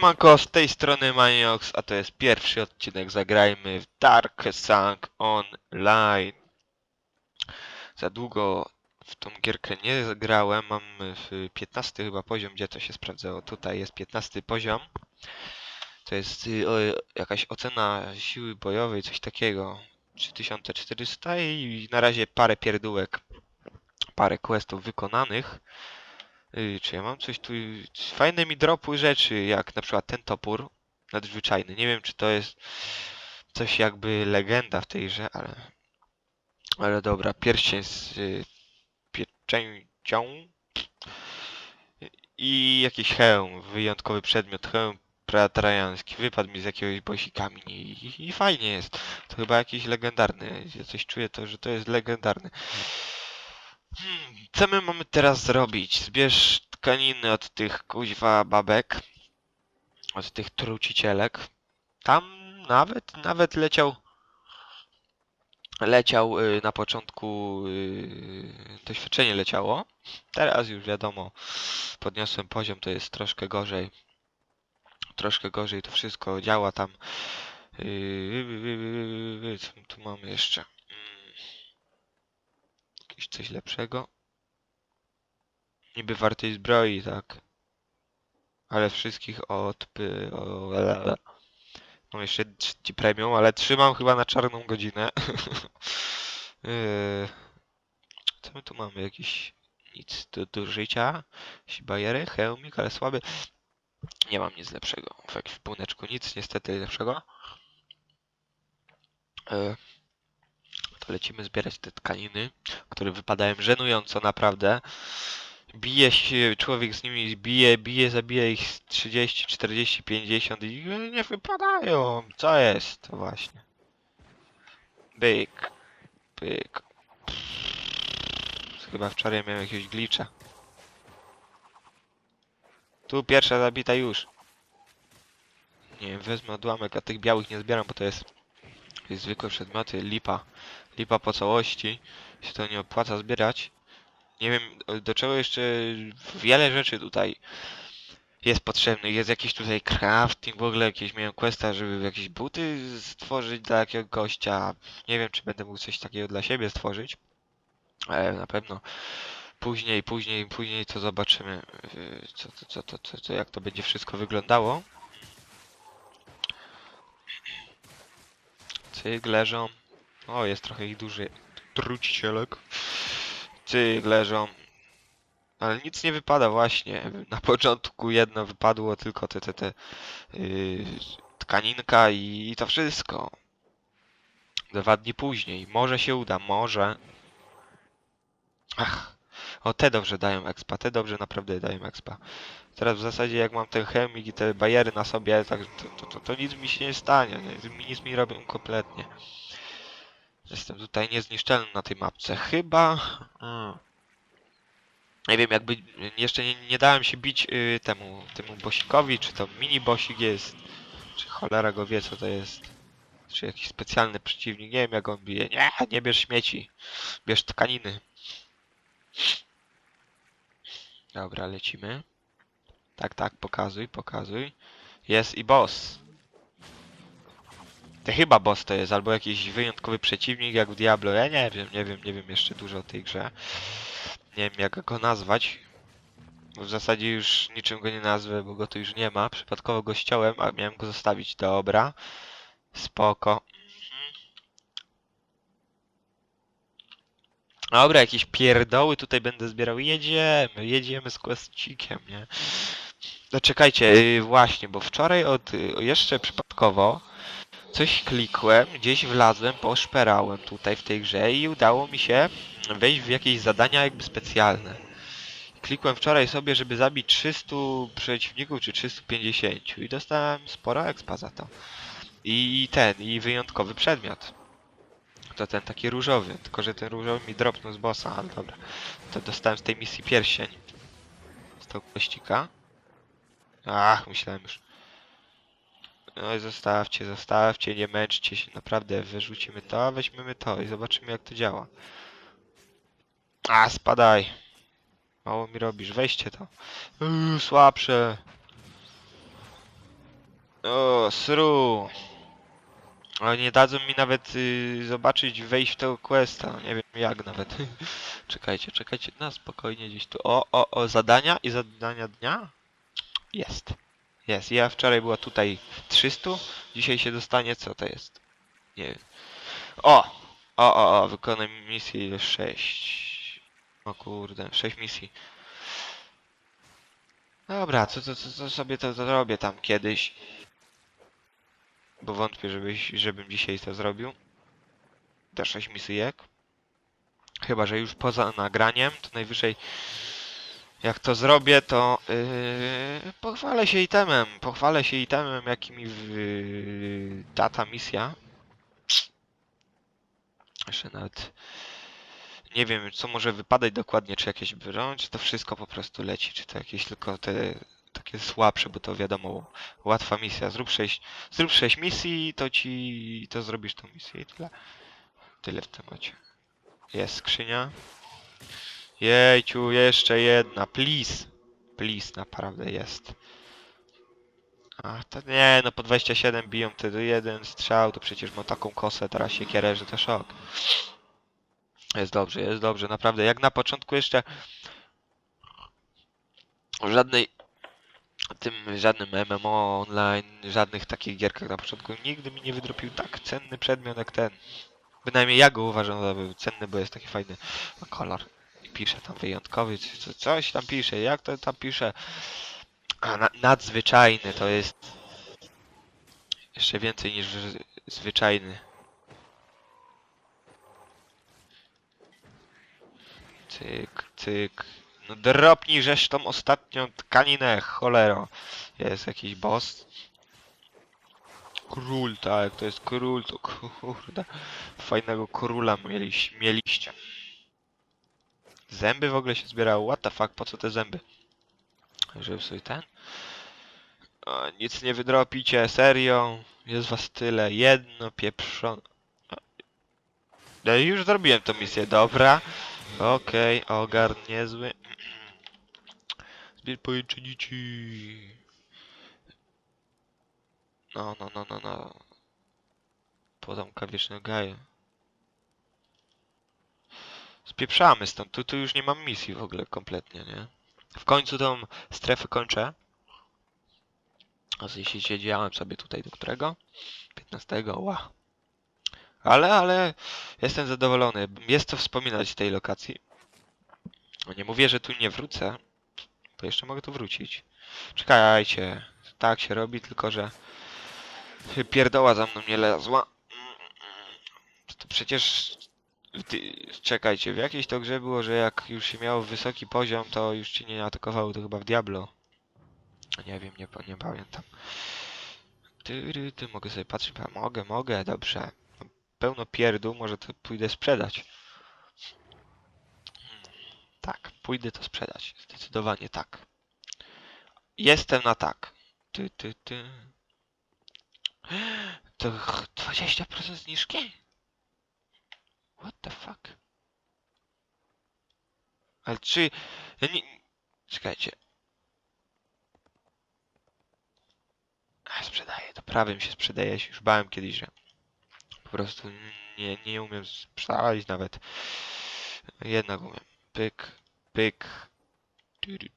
Siemanko, z tej strony Maniox, a to jest pierwszy odcinek Zagrajmy w Dark Sang Online. Za długo w tą gierkę nie grałem, mam w 15 chyba poziom, gdzie to się sprawdzało. Tutaj jest 15 poziom. To jest y, jakaś ocena siły bojowej, coś takiego. 3400 i na razie parę pierdółek, parę questów wykonanych. Yy, czy ja mam coś tu... Fajne mi dropły rzeczy, jak na przykład ten topór nadzwyczajny. Nie wiem, czy to jest coś jakby legenda w tej grze, ale... Ale dobra, pierścień z y, pieczęcią i jakiś hełm, wyjątkowy przedmiot, hełm preatrajański. Wypadł mi z jakiegoś bosikami i, i fajnie jest. To chyba jakiś legendarny. Ja coś czuję to, że to jest legendarny. Hmm, co my mamy teraz zrobić? Zbierz tkaniny od tych kuźwa babek. Od tych trucicielek. Tam nawet, nawet leciał leciał y, na początku y, doświadczenie leciało. Teraz już wiadomo, podniosłem poziom, to jest troszkę gorzej. Troszkę gorzej to wszystko działa tam. Yy, co my tu mamy jeszcze? Jakieś coś lepszego? Niby wartej zbroi, tak. Ale wszystkich od... O, Mam jeszcze trzeci premium, ale trzymam chyba na czarną godzinę. Yy, Co my tu mamy? Jakiś... Nic do, do życia. Bajery, hełmik, ale słaby. Nie mam nic lepszego. W ekwipuneczku nic niestety lepszego. Yy, To lecimy zbierać te tkaniny, które wypadają żenująco naprawdę. Bije się, człowiek z nimi bije, bije, zabija ich z 30, 40, 50 i nie wypadają. Co jest? To właśnie. Byk. Byk. Chyba wczoraj miałem jakiegoś glitcha. Tu pierwsza zabita już. Nie wezmę odłamek, a tych białych nie zbieram, bo to jest, jest zwykłe przedmioty. Lipa. Lipa po całości. Się to nie opłaca zbierać. Nie wiem do czego jeszcze wiele rzeczy tutaj jest potrzebnych. Jest jakiś tutaj crafting, w ogóle jakieś miałem questa, żeby jakieś buty stworzyć dla jakiegoś gościa. Nie wiem czy będę mógł coś takiego dla siebie stworzyć. Ale na pewno później, później, później to zobaczymy yy, co, co, co, co, co jak to będzie wszystko wyglądało. Cyk leżą. O, jest trochę ich duży trucicielek. Cyk leżą. Ale nic nie wypada właśnie. Na początku jedno wypadło, tylko te, te, te yy, tkaninka i, i to wszystko. Dwa dni później. Może się uda, może. Ach. O, te dobrze dają expa, te dobrze naprawdę dają expa. Teraz w zasadzie jak mam ten chemik i te bajery na sobie, tak, to, to, to, to nic mi się nie stanie. Nie, nic mi robią kompletnie. Jestem tutaj niezniszczalny na tej mapce. Chyba... Mm. Nie wiem, jakby jeszcze nie, nie dałem się bić y, temu, temu bosikowi, czy to mini bosik jest, czy cholera go wie co to jest. Czy jakiś specjalny przeciwnik, nie wiem jak on bije. Nie, nie bierz śmieci. Bierz tkaniny. Dobra, lecimy. Tak, tak, pokazuj, pokazuj. Jest i boss. To chyba boss to jest, albo jakiś wyjątkowy przeciwnik jak w Diablo. Ja nie wiem, nie wiem, nie wiem jeszcze dużo o tej grze. Nie wiem jak go nazwać. Bo w zasadzie już niczym go nie nazwę, bo go tu już nie ma. Przypadkowo go ściąłem, a miałem go zostawić. Dobra. Spoko. Dobra, jakieś pierdoły tutaj będę zbierał. Jedziemy, jedziemy z questcikiem, nie? No czekajcie, yy, właśnie, bo wczoraj od, y, jeszcze przypadkowo coś klikłem, gdzieś wlazłem, poszperałem tutaj w tej grze i udało mi się wejść w jakieś zadania jakby specjalne. Klikłem wczoraj sobie, żeby zabić 300 przeciwników czy 350 i dostałem sporo expa za to. I ten, i wyjątkowy przedmiot. To ten taki różowy, tylko że ten różowy mi dropnął z bossa, ale dobra. To dostałem z tej misji pierścień. Z tego kościka. Ach, myślałem już. No i zostawcie, zostawcie, nie męczcie się, naprawdę wyrzucimy to, weźmiemy to i zobaczymy jak to działa. A, spadaj. Mało mi robisz, weźcie to. Yy, słabsze. O, sru. Ale nie dadzą mi nawet y, zobaczyć, wejść w tego questa. No Nie wiem jak nawet. czekajcie, czekajcie. Na spokojnie gdzieś tu. O, o, o, zadania i zadania dnia? Jest. Jest. Ja wczoraj była tutaj 300. Dzisiaj się dostanie, co to jest? Nie wiem. O! O, o, o, wykonaj misję 6. O kurde, 6 misji. Dobra, co, co, co, co sobie to zrobię tam kiedyś. Bo wątpię, żebyś, żebym dzisiaj to zrobił. Te 6 misyjek. Chyba, że już poza nagraniem, to najwyżej jak to zrobię, to yy, pochwalę się itemem. Pochwalę się itemem, jaki mi yy, da ta misja. Jeszcze nawet nie wiem, co może wypadać dokładnie, czy jakieś broń, czy to wszystko po prostu leci, czy to jakieś tylko te takie słabsze, bo to wiadomo, łatwa misja. Zrób 6, zrób 6 misji, to ci, to zrobisz tą misję i tyle. Tyle w temacie. Jest skrzynia. Jejciu, jeszcze jedna, please. Please, naprawdę jest. A, to nie, no po 27 biją wtedy jeden strzał, to przecież ma taką kosę, teraz się kierę, że to szok. Jest dobrze, jest dobrze, naprawdę. Jak na początku jeszcze żadnej tym żadnym MMO online, żadnych takich gierkach na początku nigdy mi nie wydropił tak cenny przedmiot jak ten. Bynajmniej ja go uważam za cenny, bo jest taki fajny kolor. I pisze tam wyjątkowy, coś tam pisze. Jak to tam pisze? A, na, nadzwyczajny to jest jeszcze więcej niż zwyczajny. Cyk, cyk. No dropnij żeś tą ostatnią tkaninę, cholero. Jest jakiś boss. Król, tak, to jest król, to kurde. Fajnego króla mieliś, mieliście. Zęby w ogóle się zbierały, what the fuck, po co te zęby? Żeby sobie ten? O, nic nie wydropicie, serio. Jest was tyle, jedno pieprzone. Ja już zrobiłem tą misję, dobra. Okej, ogar niezły. Zbier dzieci. No, no, no, no, no. Potomka wiecznego gaju. Spieprzamy stąd, tu, tu już nie mam misji w ogóle kompletnie, nie? W końcu tą strefę kończę. A jeśli siedziałem sobie tutaj do którego? 15, ła. Ale, ale jestem zadowolony. Jest co wspominać tej lokacji. Nie mówię, że tu nie wrócę, bo jeszcze mogę tu wrócić. Czekajcie, tak się robi, tylko że pierdoła za mną nie lezła. To przecież... Czekajcie, w jakiejś to grze było, że jak już się miało wysoki poziom, to już ci nie atakowało, to chyba w Diablo. Nie wiem, nie, nie pamiętam. Ty, ty, mogę sobie patrzeć, mogę, mogę, dobrze. Pełno pierdół, może to pójdę sprzedać. Tak, pójdę to sprzedać. Zdecydowanie tak. Jestem na tak. Ty, ty, ty. To ch- 20% zniżki? What the fuck? Ale czy... Ja nie... Czekajcie. Sprzedaję, to prawym się sprzedaje. Już bałem kiedyś, że po prostu nie, nie umiem sprzedać nawet. Jednak umiem. Pyk, pyk,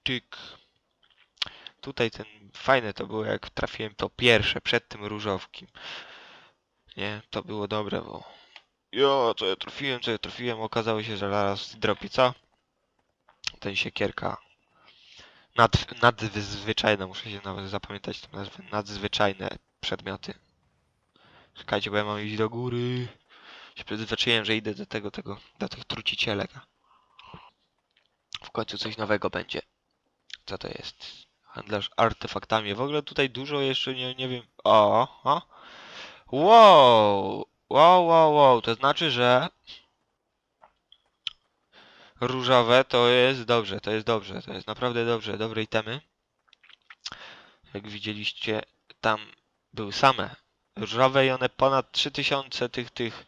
tyk. Tutaj ten fajne to było jak trafiłem to pierwsze przed tym różowkim. Nie, to było dobre, bo jo, co ja trafiłem, co ja trafiłem, okazało się, że zaraz dropi co? Ten siekierka nad, nadzwyczajna, muszę się nawet zapamiętać tą nazwę, nadzwyczajne przedmioty. Czekajcie, bo ja mam iść do góry. Się że idę do tego, tego, do tych trucicielek. W końcu coś nowego będzie. Co to jest? Handlarz artefaktami. W ogóle tutaj dużo jeszcze nie, nie wiem. O, o. Wow! Wow, wow, wow. To znaczy, że różowe to jest dobrze, to jest dobrze, to jest naprawdę dobrze, dobre itemy. Jak widzieliście, tam były same różowe i one ponad 3000 tych, tych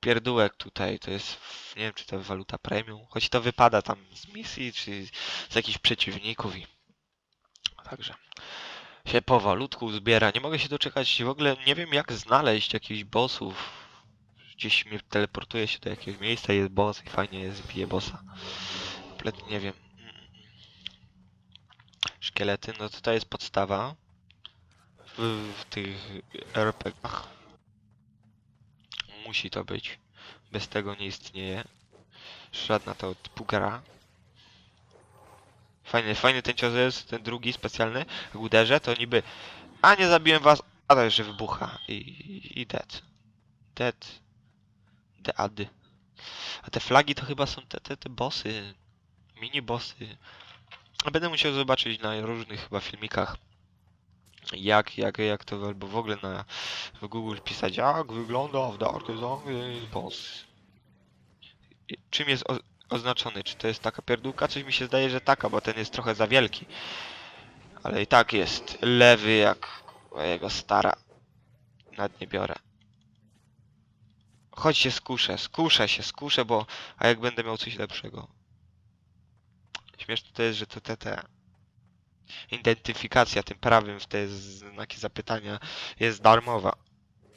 pierdółek tutaj. To jest, nie wiem czy to waluta premium, choć to wypada tam z misji, czy z jakichś przeciwników i także się powolutku zbiera. Nie mogę się doczekać. W ogóle nie wiem jak znaleźć jakichś bossów. Gdzieś mnie teleportuje się do jakiegoś miejsca, jest boss i fajnie jest, bije bossa. Kompletnie nie wiem. Szkielety, no to jest podstawa. W, w tych RPG-ach. Musi to być. Bez tego nie istnieje. Żadna to typu gra. Fajny, fajny ten cios jest, ten drugi specjalny. Jak uderzę, to niby a nie zabiłem was, a to jeszcze wybucha. I, i, i dead. Dead. Dead. A te flagi to chyba są te, te, te bossy. Mini bossy. Będę musiał zobaczyć na różnych chyba filmikach. Jak, jak, jak to, albo w ogóle na w Google pisać, jak wygląda w Dark Zone boss. I Czym jest o, oznaczony? Czy to jest taka pierdółka? Coś mi się zdaje, że taka, bo ten jest trochę za wielki. Ale i tak jest lewy jak jego stara. Nad nie biorę. Chodź się skuszę, skuszę się, skuszę, bo... A jak będę miał coś lepszego? Śmieszne to jest, że to te... Identyfikacja tym prawym w te znaki zapytania jest darmowa.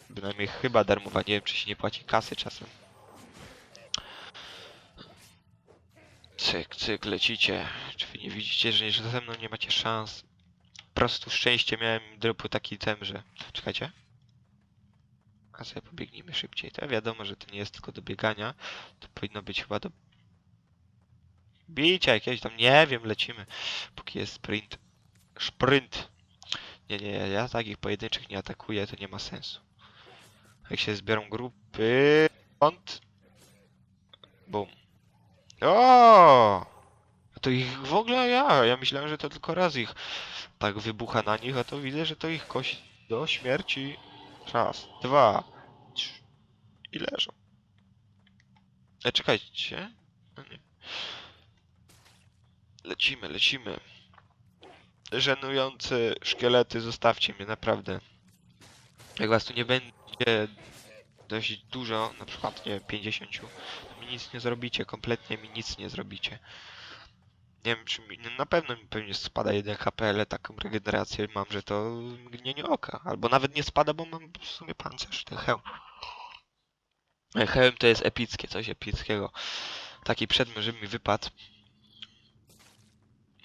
Bynajmniej chyba darmowa, nie wiem czy się nie płaci kasy czasem. Cyk, cyk, lecicie. Czy wy nie widzicie, że ze mną nie macie szans? Po prostu szczęście miałem dropu taki tem, że... Czekajcie. A sobie pobiegnijmy szybciej. To wiadomo, że to nie jest tylko do biegania. To powinno być chyba do... Bicia jakieś tam, nie wiem, lecimy. Póki jest sprint. Sprint. Nie, nie, ja takich pojedynczych nie atakuję, to nie ma sensu. Jak się zbiorą grupy... Kąt. Bum. O! To ich w ogóle ja. Ja myślałem, że to tylko raz ich tak wybucha na nich, a to widzę, że to ich kości do śmierci. Raz, dwa, trzy. I leżą. E, czekajcie. No nie. Lecimy, lecimy. Żenujące szkielety, zostawcie mnie, naprawdę. Jak was tu nie będzie dość dużo, na przykład, nie wiem, 50, to mi nic nie zrobicie, kompletnie mi nic nie zrobicie. Nie wiem, czy mi, no na pewno mi pewnie spada 1 HP, ale taką regenerację mam, że to mgnienie oka. Albo nawet nie spada, bo mam w sumie pancerz, ten hełm. Hełm to jest epickie, coś epickiego. Taki przedmiot, żeby mi wypadł.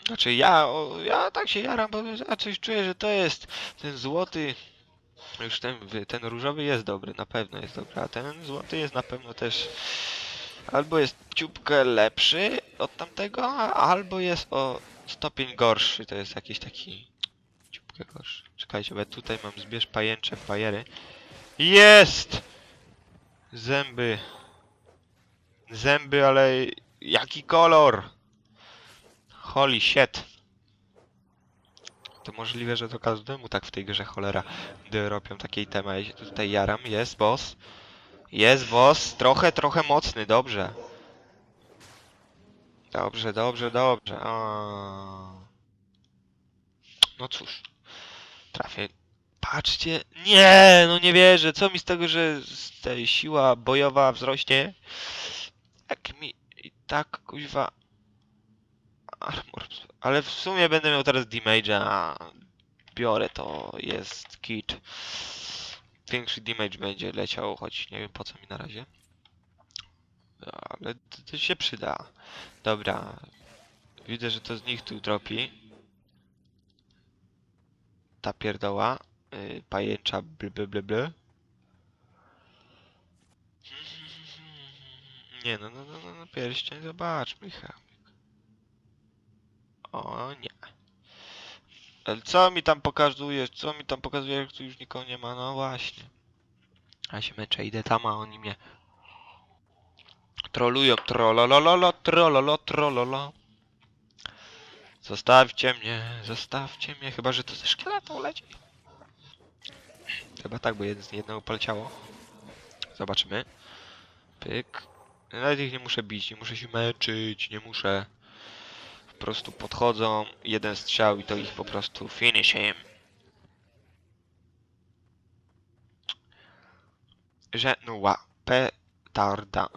Znaczy ja, o, ja tak się jaram, bo ja coś czuję, że to jest ten złoty... Już ten, ten różowy jest dobry, na pewno jest dobry, a ten złoty jest na pewno też... Albo jest ciupkę lepszy od tamtego, albo jest o stopień gorszy, to jest jakiś taki... Ciupkę gorszy. Czekajcie, bo ja tutaj mam zbierz pajęcze bajery. Jest! Zęby. Zęby, ale jaki kolor? Holy shit. To możliwe, że to każdemu tak w tej grze cholera, gdy robią takie itemy. Ja się tutaj jaram, jest boss. Jest boss, trochę, trochę mocny, dobrze. Dobrze, dobrze, dobrze. O. No cóż. Trafię. Patrzcie. Nie, no nie wierzę. Co mi z tego, że z tej siła bojowa wzrośnie? Jak mi i tak kuźwa armor. Ale w sumie będę miał teraz damage'a. Biorę to, jest kit. Większy damage będzie leciał, choć nie wiem po co mi na razie. Ale to, to się przyda. Dobra. Widzę, że to z nich tu dropi. Ta pierdoła. Yy, pajęcza bl bl bl bl. Nie no, no, no, no, no pierścień, zobaczmy chyba. O nie. Co mi tam pokazujesz? Co mi tam pokazuje, jak tu już nikogo nie ma? No właśnie. Ja się męczę, idę tam, a oni mnie trolują. Trolololo, trololo, trololo. Zostawcie mnie, zostawcie mnie. Chyba, że to ze szkieletą leci. Chyba tak, bo jeden z jednego poleciało. Zobaczymy. Pyk. Nawet ich nie muszę bić, nie muszę się męczyć, nie muszę. Prostu podchodzą, jeden strzał i to ich po prostu finish him. Żenua petarda.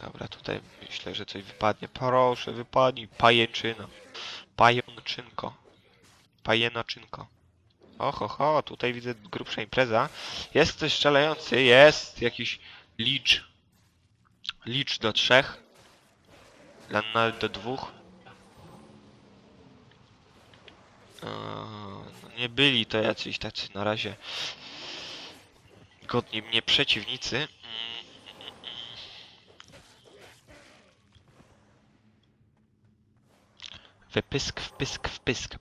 Dobra, tutaj myślę, że coś wypadnie. Proszę, wypadnij. Pajęczyna. Pajęczynko. pajęczynko. Oho, ho, tutaj widzę grubsza impreza. Jest ktoś strzelający, jest jakiś licz. Licz do trzech. Nawet do dwóch. Eee, no nie byli to jacyś tacy na razie godni mnie przeciwnicy. Mm, mm, mm. Wypysk, wpysk, wpysk.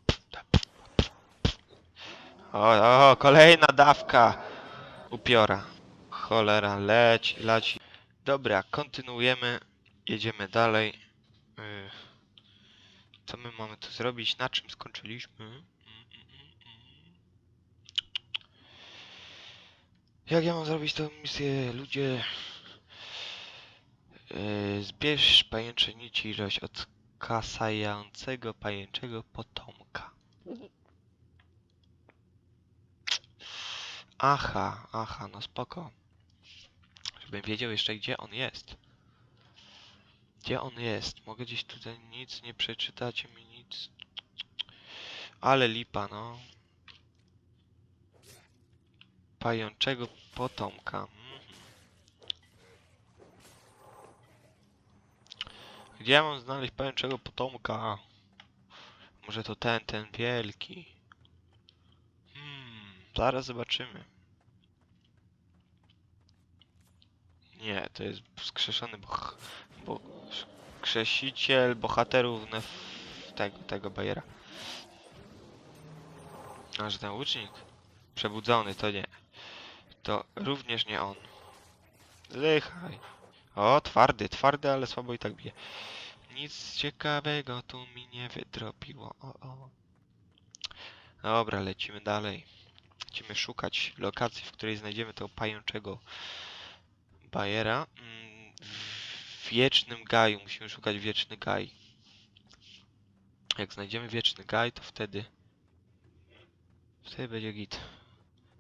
O, o, kolejna dawka upiora. Cholera, leci, leci. Dobra, kontynuujemy. Jedziemy dalej. Co my mamy tu zrobić? Na czym skończyliśmy? Mm, mm, mm. Jak ja mam zrobić tę misję? Ludzie... Yy, zbierz pajęcze nici ilość od kasającego pajęczego potomka. Aha, aha, no spoko. Żebym wiedział jeszcze gdzie on jest. Gdzie on jest? Mogę gdzieś tutaj nic, nie przeczytacie mi nic. Ale lipa, no. Pajączego potomka. Mhm. Gdzie ja mam znaleźć pajączego potomka? Może to ten, ten wielki. Hmm, zaraz zobaczymy. Nie, to jest wskrzeszony boh... bo... krzesiciel bohaterów nef... tego, tego Bajera. A, że ten łucznik przebudzony, to nie. To również nie on. Zdychaj. O, twardy, twardy, ale słabo i tak bije. Nic ciekawego tu mi nie wydropiło. O, o. Dobra, lecimy dalej. Lecimy szukać lokacji, w której znajdziemy tego pajączego Bajera. Mm, wiecznym gaju. Musimy szukać wieczny gaj. Jak znajdziemy wieczny gaj, to wtedy... Wtedy będzie git.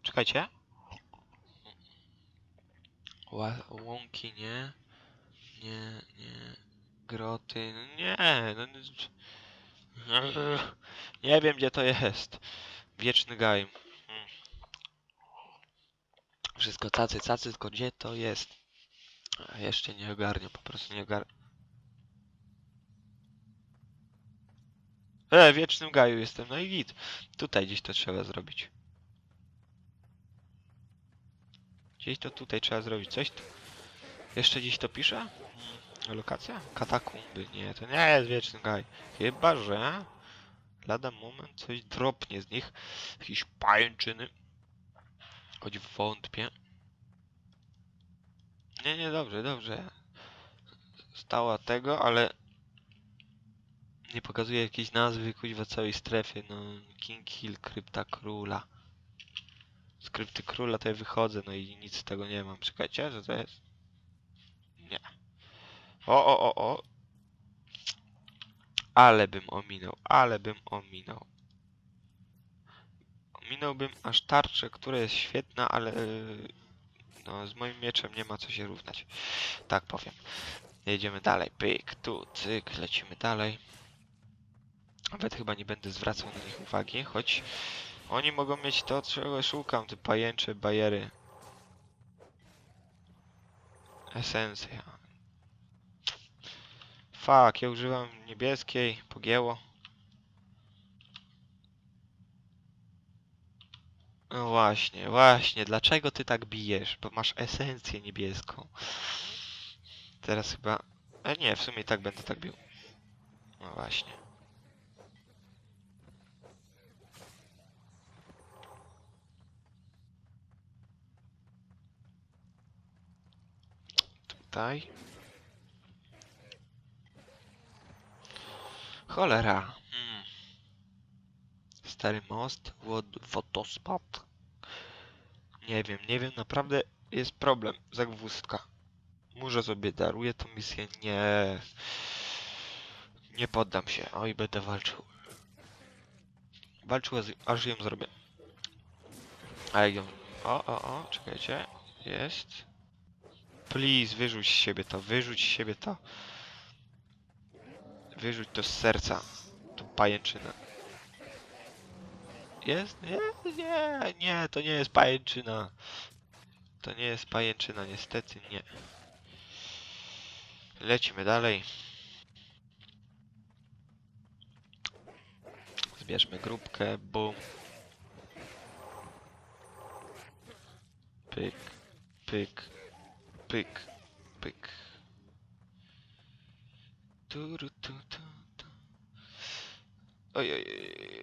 Czekajcie. Łąki nie. Nie, nie. Groty. no Nie, no, nie. Wiem gdzie to jest. Wieczny gaj. Mm. Wszystko cacy, cacy, tylko gdzie to jest? A jeszcze nie ogarniam, po prostu nie ogarniam. E, wiecznym gaju jestem, no i git. Tutaj gdzieś to trzeba zrobić. Gdzieś to tutaj trzeba zrobić. Coś. Jeszcze gdzieś to pisze? Mm, Lokacja? Katakumby. Nie, to nie jest wieczny gaj. Chyba, że... Lada moment coś dropnie z nich. Jakieś pajęczyny. Choć wątpię. Nie, nie, dobrze, dobrze. Stała tego, ale... Nie pokazuje jakiejś nazwy, kuźwa całej strefy, no... King Hill, Krypta Króla. Z Krypty Króla to ja wychodzę, no i nic z tego nie mam. Czekajcie, co to jest? Nie. O, o, o, o. Ale bym ominął, ale bym ominął. Ominąłbym aż tarczę, która jest świetna, ale... yy, No, z moim mieczem nie ma co się równać. Tak powiem. Jedziemy dalej. Pyk, tu, cyk, lecimy dalej. Nawet chyba nie będę zwracał na nich uwagi, choć oni mogą mieć to, czego szukam, te pajęcze bajery. Esencja. Fuck, ja używam niebieskiej, pogięło. No właśnie, właśnie, dlaczego ty tak bijesz? Bo masz esencję niebieską. Teraz chyba... E nie, w sumie i tak będę tak bił. No właśnie. Tutaj. Cholera. Stary most, wod- wodospad. Nie wiem, nie wiem, naprawdę jest problem. Zagwózdka. Może sobie daruję tą misję? Nie. Nie poddam się. Oj, będę walczył. Walczył, aż- ją zrobię. A jak ją... O, o, o, czekajcie. Jest. Please, wyrzuć z siebie to, wyrzuć z siebie to. Wyrzuć to z serca. Tu pajęczynę. Jest? Nie, nie, nie, to nie jest pajęczyna. To nie jest pajęczyna, niestety nie. Lecimy dalej. Zbierzmy grupkę, bum. Pyk, pyk, pyk, pyk. Turu, tu, tu, tu. Oj, oj, oj.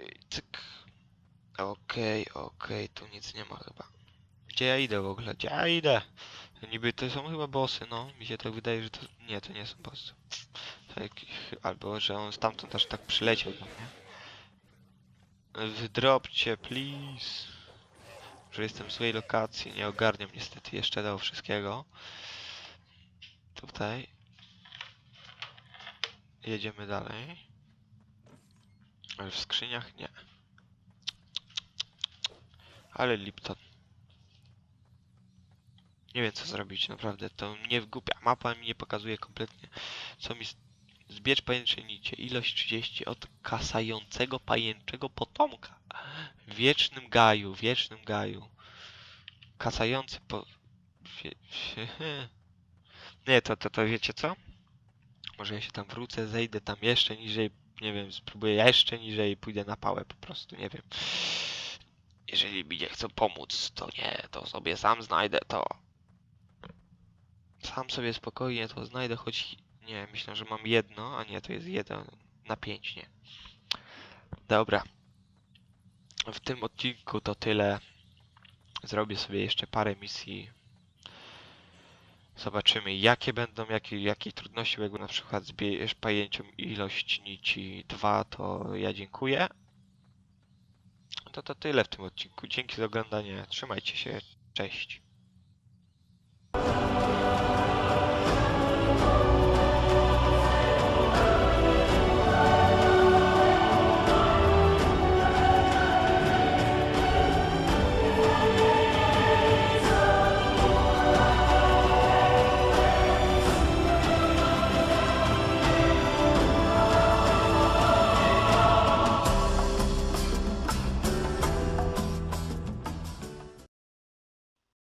Okej, okej, tu nic nie ma chyba. Gdzie ja idę w ogóle? Gdzie ja idę? Niby to są chyba bossy, no. Mi się tak wydaje, że to... Nie, to nie są bossy. Albo, że on stamtąd aż tak przyleciał do mnie. Wydropcie, please. Że jestem w złej lokacji, nie ogarniam niestety jeszcze tego wszystkiego. Tutaj. Jedziemy dalej. Ale w skrzyniach nie. Ale Lipton. Nie wiem co zrobić, naprawdę. To mnie wgłupia. Mapa mi nie pokazuje kompletnie, co mi... Zbierz pajęcze nicie. Ilość 30 od kasającego pajęczego potomka. W wiecznym gaju, wiecznym gaju. Kasający po... Nie, to, to, to wiecie co? Może ja się tam wrócę, zejdę tam jeszcze niżej, nie wiem, spróbuję jeszcze niżej i pójdę na pałę po prostu, nie wiem. Jeżeli mi nie chcą pomóc, to nie, to sobie sam znajdę to. Sam sobie spokojnie to znajdę, choć nie, myślę, że mam jedno, a nie, to jest jeden na pięć, nie. Dobra. W tym odcinku to tyle. Zrobię sobie jeszcze parę misji. Zobaczymy jakie będą, jakie, jakiej trudności będą na przykład zbierz pajęcią ilość nici 2, to ja dziękuję. To to tyle w tym odcinku. Dzięki za oglądanie. Trzymajcie się. Cześć.